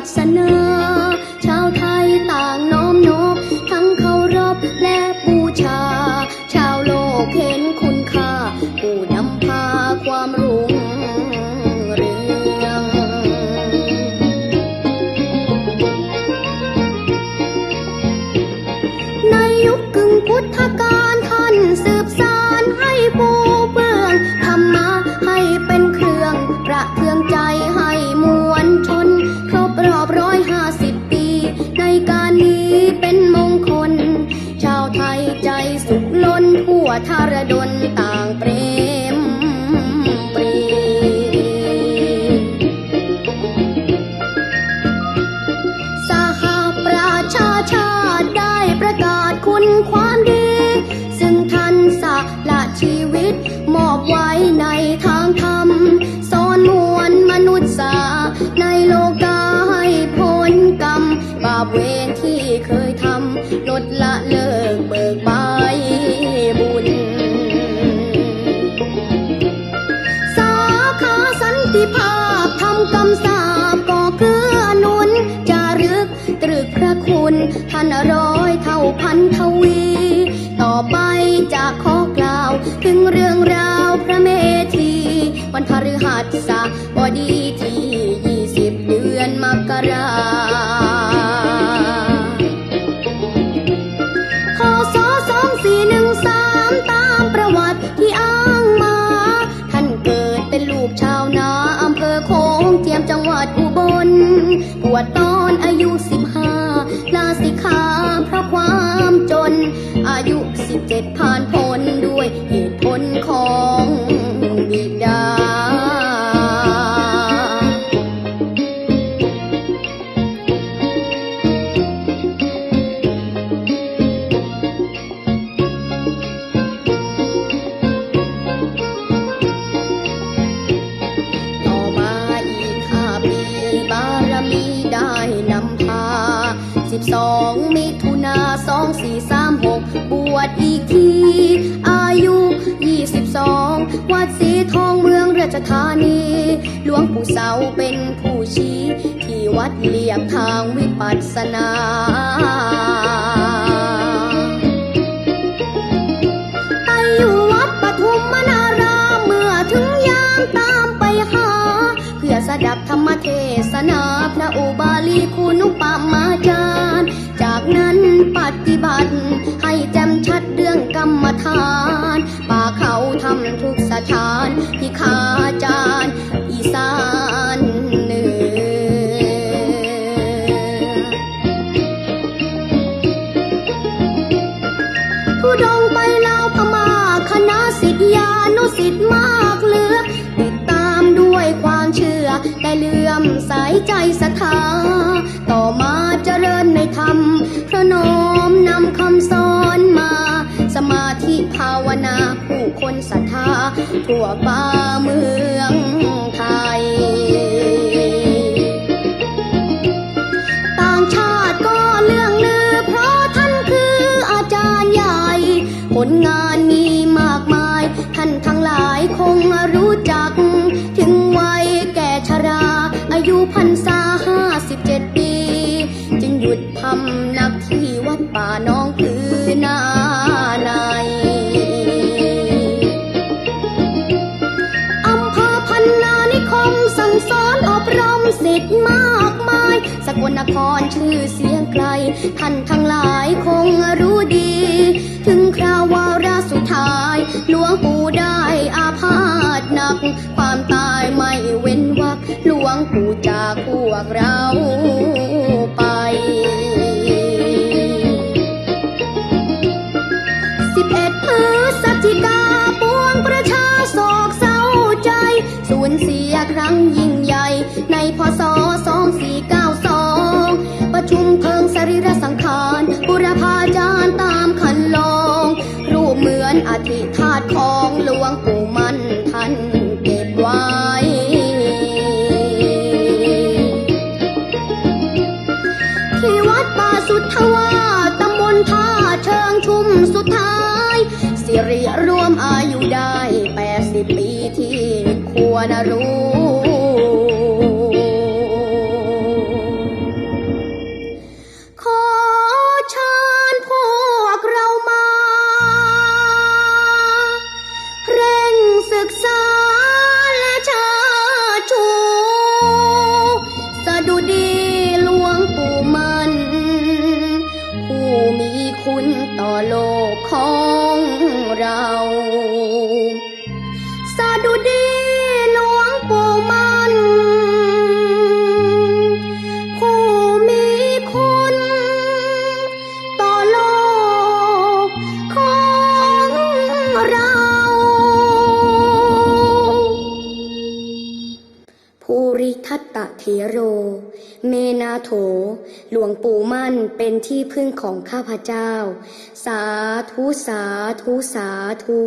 สสนาชาวไทยต่างน้อมนบทั้งเคารพและบูชา ชาวโลกเห็นคุณค่า ผู้นำพาความรุ่งเรืองในยุคกึ่งพุทธกาล มอบไว้ในทางธรรมสอนมวลมนุษย์สาในโลกาให้พ้นกรรม บาปเวรที่เคยทำลดละเลิกเบิกบายบุญ สาขาสันติภาพทำกำสาบก่อเกื้อนุนจารึกตรึกพระคุณท่านร้อยเท่าพันทวี ต่อไปจะขอกล่าวถึงเรื่องราว ฤหัสบดีที่20เดือนมกราพศ2413ตามประวัติที่อ้างมา ท่านเกิดเป็นลูกชาวนาอำเภอโขงเจียมจังหวัดอุบลบวชตอนอายุ15ลาสิกขาเพราะความจน อายุ17ผ่านพ้น 2436บวชอีกที อายุ22วัดสีทองเมืองราชธานี หลวงปู่เสาเป็นผู้ชี้ ที่วัดเลียมทางวิปัสสนาไปอยู่วัดปทุมมนารามเมื่อถึงยามตามไปหาเพื่อสดับธรรมเทศนา พระอุบาลีคุณุปมาจาานป่าเขาทำทุกสถานที่ขาจารย์อีสานเหนือผู้ดงไปลาวพม่าคณะสิทธยานุสิทธิ์มากเหลือ ติดตามด้วยความเชื่อ ได้เลื่อมสายใจศรัทธาต่อมา ทั่วบ้าเมืองไทย ต่างชาติก็เลื่องลือเพราะท่านคืออาจารย์ใหญ่ผลงาน มสิทธิ์มากมาย สกลนครชื่อเสียงไกล ท่านทั้งหลายคงรู้ดี ถึงคราววาระสุดท้าย หลวงปู่ได้อาพาธหนัก ความตาย วัดป่าสุทธวาตำบลท่าเชิงชุมสุดท้าย สิริรวมอายุได้แปดสิบปีที่ควรรู้ เทโร เมนาโถ หลวงปู่มั่นเป็นที่พึ่งของข้าพเจ้า สาธุสาธุสาธุ